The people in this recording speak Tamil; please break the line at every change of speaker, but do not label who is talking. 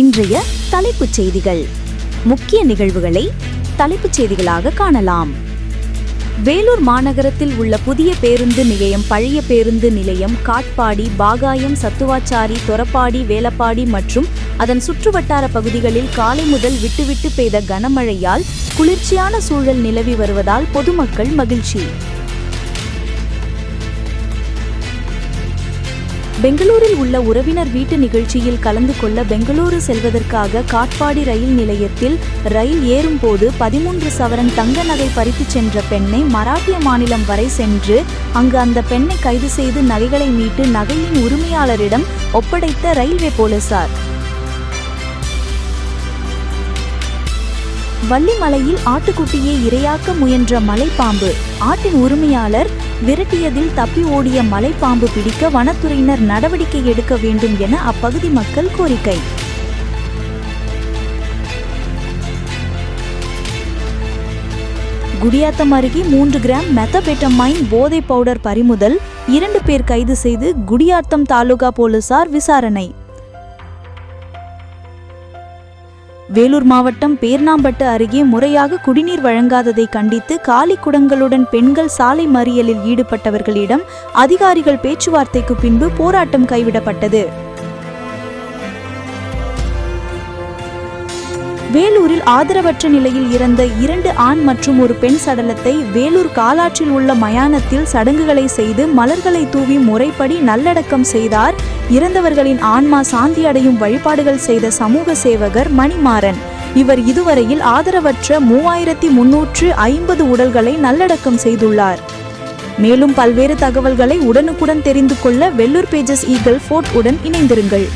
இன்றைய தலைப்புச் செய்திகள். முக்கிய நிகழ்வுகளை தலைப்புச் செய்திகளாக காணலாம். வேலூர் மாநகரத்தில் உள்ள புதிய பேருந்து நிலையம் பழைய பேருந்து நிலையம் காட்பாடி பாகாயம் சத்துவாச்சாரி தொரப்பாடி வேலப்பாடி மற்றும் அதன் சுற்றுவட்டார பகுதிகளில் காலை முதல் விட்டுவிட்டு பெய்த கனமழையால் குளிர்ச்சியான சூழல் நிலவி வருவதால் பொதுமக்கள் மகிழ்ச்சி. பெங்களூரில் உள்ள உறவினர் வீட்டு நிகழ்ச்சியில் கலந்து கொள்ள பெங்களூரு செல்வதற்காக காட்பாடி ரயில் நிலையத்தில் ரயில் ஏறும்போது பதிமூன்று சவரன் தங்க நகை பறித்துச் சென்ற பெண்ணை மராட்டிய மாநிலம் வரை சென்று அங்கு அந்த பெண்ணை கைது செய்து நகைகளை மீட்டு நகையின் உரிமையாளரிடம் ஒப்படைத்த ரயில்வே போலீசார். வள்ளிமலையில் ஆட்டுக்குட்டியை இரையாக்க முயன்ற மலைப்பாம்பு. ஆட்டின் உரிமையாளர் விரட்டியதில் தப்பி ஓடிய மலைப்பாம்பு பிடிக்க வனத்துறையினர் நடவடிக்கை எடுக்க வேண்டும் என அப்பகுதி மக்கள் கோரிக்கை. குடியாத்தம் அருகே மூன்று கிராம் மெத்தபெட்டமைன் போதை பவுடர் பறிமுதல் இரண்டு பேர் கைது செய்து குடியாத்தம் தாலுகா போலீசார் விசாரணை. வேலூர் மாவட்டம் பேர்ணாம்பட்டு அருகே முறையாக குடிநீர் வழங்காததை கண்டித்து காலி குடங்களுடன் பெண்கள் சாலை மறியலில் ஈடுபட்டவர்களிடம் அதிகாரிகள் பேச்சுவார்த்தைக்கு பின்பு போராட்டம் கைவிடப்பட்டது. வேலூரில் ஆதரவற்ற நிலையில் இறந்த இரண்டு ஆண் மற்றும் ஒரு பெண் சடலத்தை வேலூர் காலாற்றில் உள்ள மயானத்தில் சடங்குகளை செய்து மலர்களை தூவி முறைப்படி நல்லடக்கம் செய்தார். இறந்தவர்களின் ஆன்மா சாந்தி அடையும் வழிபாடுகள் செய்த சமூக சேவகர் மணிமாறன். இவர் இதுவரையில் ஆதரவற்ற மூவாயிரத்தி முன்னூற்று ஐம்பது உடல்களை நல்லடக்கம் செய்துள்ளார். மேலும் பல்வேறு தகவல்களை உடனுக்குடன் தெரிந்து கொள்ள வெள்ளூர் பேஜஸ் ஈகிள் ஃபோர்ட் உடன் இணைந்திருங்கள்.